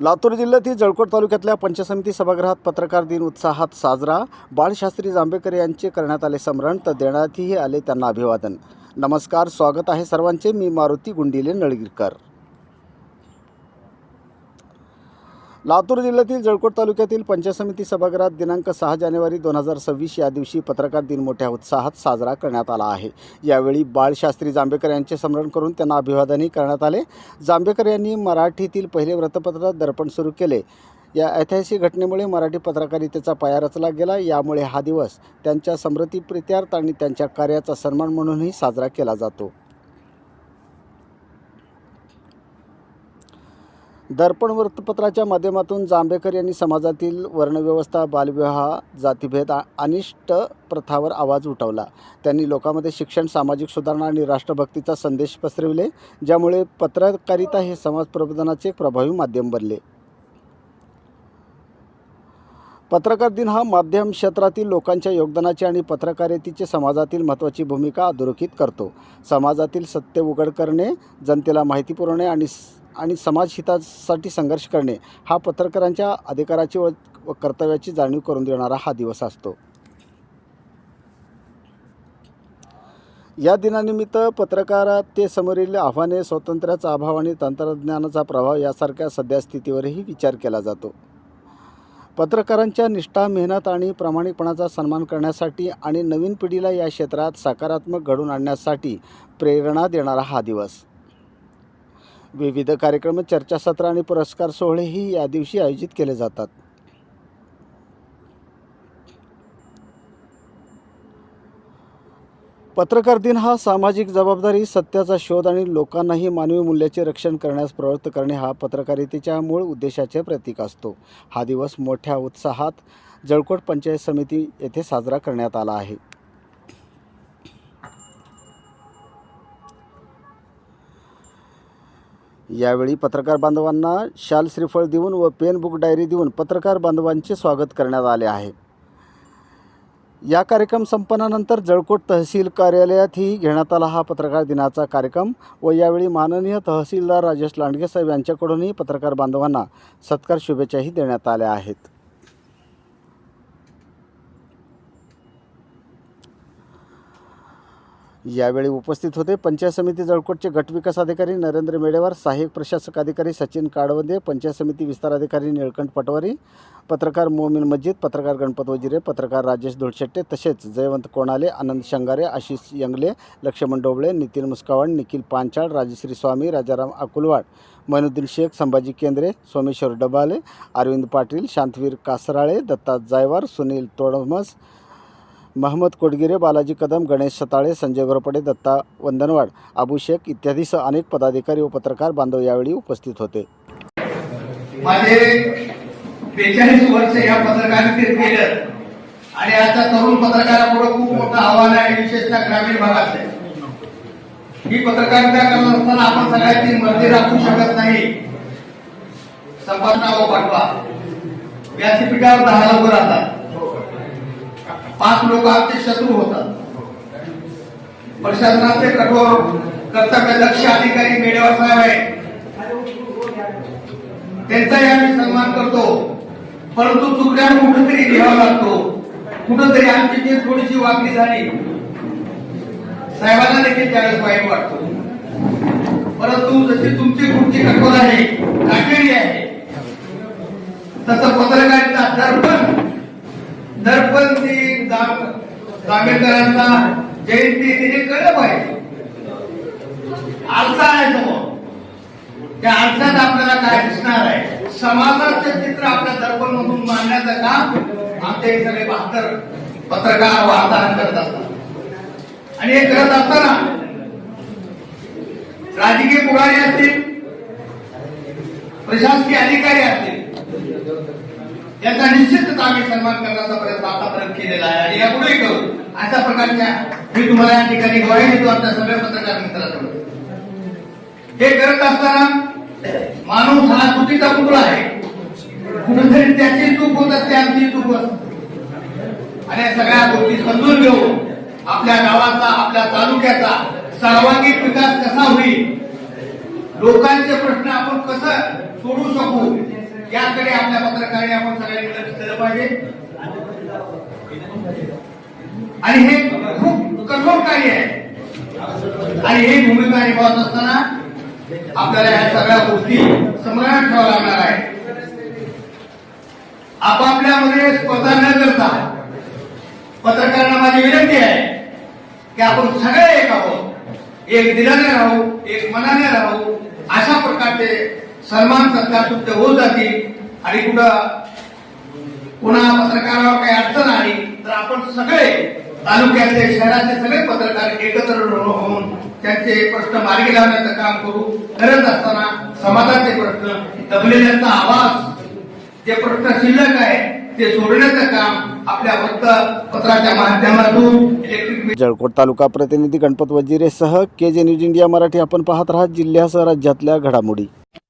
लातूर जिल्ह्यातील जळकोट तालुक्यातल्या पंचसमिती सभागृहात पत्रकार दिन उत्साहात साजरा. बाळशास्त्री जांभेकर यांचे करण्यात आले स्मरण तर देण्यातही आले त्यांना अभिवादन. नमस्कार स्वागत आहे सर्वांचे. मी मारुती गुंडिले नळगीरकर. लातूर जिल्ह्यातील जळकोट तालुक्यातील पंचसमिती सभागृहात दिनांक सहा जानेवारी दोन हजार सव्वीस या दिवशी पत्रकार दिन मोठ्या उत्साहात साजरा करण्यात आला आहे. यावेळी बाळशास्त्री जांभेकर यांचे स्मरण करून त्यांना अभिवादनही करण्यात आले. जांभेकर यांनी मराठीतील पहिले वृत्तपत्र दर्पण सुरू केले. या ऐतिहासिक घटनेमुळे मराठी पत्रकारितेचा पाया रचला गेला. यामुळे हा दिवस त्यांच्या समृद्धीप्रित्यार्थ आणि त्यांच्या कार्याचा सन्मान म्हणूनही साजरा केला जातो. दर्पण वृत्तपत्राच्या माध्यमातून जांभेकर यांनी समाजातील वर्णव्यवस्था बालविवाह जातीभेद आ- अनिष्ट प्रथावर आवाज उठवला. त्यांनी लोकांमध्ये शिक्षण सामाजिक सुधारणा आणि राष्ट्रभक्तीचा संदेश पसरविले ज्यामुळे पत्रकारिता हे समाज प्रबोधनाचे एक प्रभावी माध्यम बनले. पत्रकार दिन हा माध्यम क्षेत्रातील लोकांच्या योगदानाची आणि पत्रकारितेची समाजातील महत्त्वाची भूमिका अधोरेखित करतो. समाजातील सत्य उघड करणे जनतेला माहिती पुरवणे आणि आणि समाजहितासाठी संघर्ष करणे हा पत्रकारांच्या अधिकाराची व व कर्तव्याची जाणीव करून देणारा हा दिवस असतो. या दिनानिमित्त पत्रकारातेसमोरील आव्हाने स्वातंत्र्याचा अभाव आणि तंत्रज्ञानाचा प्रभाव यासारख्या सद्यस्थितीवरही विचार केला जातो. पत्रकारांच्या निष्ठा मेहनत आणि प्रामाणिकपणाचा सन्मान करण्यासाठी आणि नवीन पिढीला या क्षेत्रात सकारात्मक घडवून आणण्यासाठी प्रेरणा देणारा हा दिवस. विविध कार्यक्रम चर्चासत्र आणि पुरस्कार सोहळेही या दिवशी आयोजित केले जातात. पत्रकार दिन हा सामाजिक जबाबदारी सत्याचा शोध आणि लोकांनाही मानवी मूल्याचे रक्षण करण्यास प्रवृत्त करणे हा पत्रकारितेच्या मूळ उद्देशाचे प्रतीक असतो. हा दिवस मोठ्या उत्साहात जळकोट पंचायत समिती येथे साजरा करण्यात आला आहे. यावेळी पत्रकार बांधवांना शाल श्रीफळ देऊन व पेन बुक डायरी देऊन पत्रकार बांधवांचे स्वागत करण्यात आले आहे. या कार्यक्रम संपन्नानंतर जळकोट तहसील कार्यालयातही घेण्यात आला हा पत्रकार दिनाचा कार्यक्रम व यावेळी माननीय तहसीलदार राजेश लांडगे साहेब यांच्याकडूनही पत्रकार बांधवांना सत्कार शुभेच्छाही देण्यात आल्या आहेत. यावेळी उपस्थित होते पंचायत समिती जळकोटचे गटविकास अधिकारी नरेंद्र मेडेवार सहाय्यक प्रशासक अधिकारी सचिन काडवंदे पंचायत समिती विस्तार अधिकारी निळकंठ पटवारी पत्रकार मोमिन मस्जिद पत्रकार गणपत वजिरे पत्रकार राजेश धुळशेट्टे तसेच जयवंत कोणाले आनंद शंगारे आशिष यंगले लक्ष्मण डोबळे नितीन मुस्कावण निखिल पांचाळ राजश्री स्वामी राजाराम अकुलवाड मैनुद्दीन शेख संभाजी केंद्रे सोमेश्वर डबाले अरविंद पाटील शांतवीर कासराळे दत्ता जायवार सुनील तोडमस महमद कोटगिरे बालाजी कदम गणेश सताळे संजय घोरपडे दत्ता वंदनवाड अबू शेख इत्यादीसह अनेक पदाधिकारी व पत्रकार बांधव यावेळी उपस्थित होते. माझे बेचाळीस वर्ष या पत्रकारितेत केलं आणि आता तरुण पत्रकारापुढे खूप मोठं आव्हान आहे विशेषतः ग्रामीण भागात ही पत्रकारिता करत असताना आपण सगळ्यांची मर्जी राखू शकत नाही. संपादनावर पाठवा. व्यासपीठावर दहा लोक राहतात. पाच लोक आमचे शत्रू होतात. प्रशासनाचे कठोर कर्तव्य दक्ष अधिकारी मेडेवर साहेब आहे त्यांचाही आम्ही सन्मान करतो. परंतु चुकल्यावर कुठेतरी लिहावा लागतो. कुठेतरी आमची जी थोडीशी वागणी झाली. साहेबांना देखील त्यावेळेस वाईट वाटतो. परंतु जशी तुमची खुर्ची कठोर आहे काटेरी आहे तसं पत्रकारिता दर्पण दर्पण ती जयंती तिने कळलं पाहिजे. आरसा आहे समोर त्या आरशात आपल्याला काय दिसणार आहे? समाजाचं चित्र आपल्या दर्पण मधून मांडण्याचं काम आमचे सगळे बहात्तर पत्रकार वार्ताहर करत असतात. आणि हे करत असताना राजकीय पुढारी असतील प्रशासकीय अधिकारी असतील याचा निश्चितच आम्ही सन्मान करण्याचा प्रयत्न आतापर्यंत केलेला आहे आणि यापुढेही करू. अशा प्रकारच्या मी तुम्हाला या ठिकाणी ग्वाही देतो आमच्या सगळ्या पत्रकार मित्रांकडून हे करत असताना माणूस हा चुकीचा पुतळा आहे. कुठेतरी त्याची चूक होत असते आमची चूक असते. आणि सगळ्या गोष्टी समजून घेऊन आपल्या गावाचा आपल्या तालुक्याचा सर्वांगीण विकास कसा होईल? लोकांचे प्रश्न आपण कसं सोडू शकू? याकडे आपल्या पत्रकाराने आपण सगळ्यांनी लक्ष दिलं पाहिजे. आणि हे खूप कठोर कार्य आहे. आणि ही भूमिका निभावत असताना आपल्याला या सगळ्या गोष्टी समरणात ठेवावं लागणार आहे आपापल्यामध्ये स्पर्धा न करता पत्रकारांना माझी विनंती आहे की आपण सगळे एक आहोत. एक दिलाने राहू एक मनाने राहू अशा प्रकारचे सन्मान सत्कार तुमचे होत जातील आणि कुठं पुन्हा पत्रकारावर काही अडचण आली तर आपण सगळे तालुक्यातले शहरातले सगळे पत्रकार एकत्र होऊन त्यांचे प्रश्न मार्गी लावण्याचं काम करू. करत असताना समाजाचे प्रश्न दबलेल्यांचा आवाज जे प्रश्न शिल्लक आहे ते सोडण्याचं काम आपल्या वृत्तपत्राच्या माध्यमातून इलेक्ट्रिक जळकोट तालुका प्रतिनिधी गणपत वजिरेसह के जे न्यूज इंडिया मराठी आपण पाहत राहत जिल्ह्यासह राज्यातल्या घडामोडी.